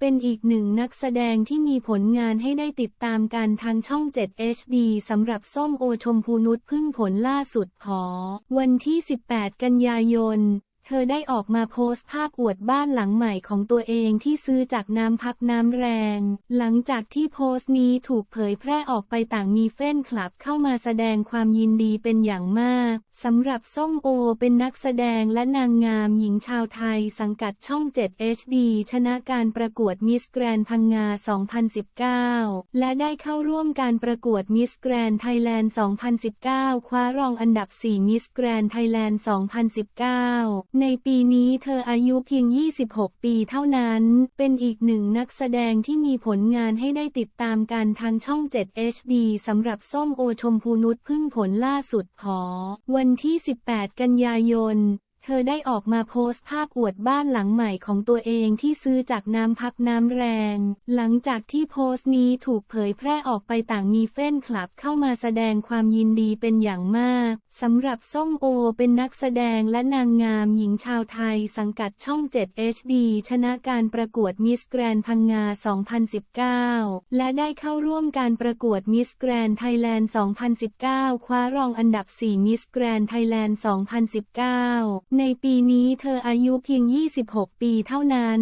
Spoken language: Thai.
เป็นอีกหนึ่งนักแสดงที่มีผลงานให้ได้ติดตามกันทางช่อง 7 HD สำหรับส้มโอชมพูนุชพึ่งผลล่าสุดขอ วันที่ 18 กันยายน เธอได้ออกมาโพสต์ภาพอวดบ้านหลังใหม่ของตัวเองที่ซื้อจากน้ำพักน้ำแรง หลังจากที่โพสต์นี้ถูกเผยแพร่ออกไปต่างมีแฟนคลับเข้ามาแสดงความยินดีเป็นอย่างมากสำหรับส้มโอเป็นนักแสดงและนางงามหญิงชาวไทยสังกัดช่อง 7 HD ชนะการประกวดมิสแกรนพังงา 2019 และได้เข้าร่วมการประกวดมิสแกรนไทยแลนด์ 2019 คว้ารองอันดับ 4 มิสแกรนไทยแลนด์ 2019ในปีนี้เธออายุเพียง 26 ปีเท่านั้น เป็นอีกหนึ่งนักแสดงที่มีผลงานให้ได้ติดตามกันทางช่อง 7 HD สำหรับส้มโอชมพูนุชพึ่งผลล่าสุดขอ วันที่ 18 กันยายน เธอได้ออกมาโพสต์ภาพอวดบ้านหลังใหม่ของตัวเองที่ซื้อจากน้ำพักน้ำแรง หลังจากที่โพสต์นี้ถูกเผยแพร่ออกไปต่างมีแฟนคลับเข้ามาแสดงความยินดีเป็นอย่างมากสำหรับส้มโอเป็นนักแสดงและนางงามหญิงชาวไทยสังกัดช่อง 7 HD ชนะการประกวดมิสแกรนพังงา 2019 และได้เข้าร่วมการประกวดมิสแกรนไทยแลนด์ 2019 คว้ารองอันดับ 4 มิสแกรนไทยแลนด์ 2019ในปีนี้เธออายุเพียง 26 ปีเท่านั้น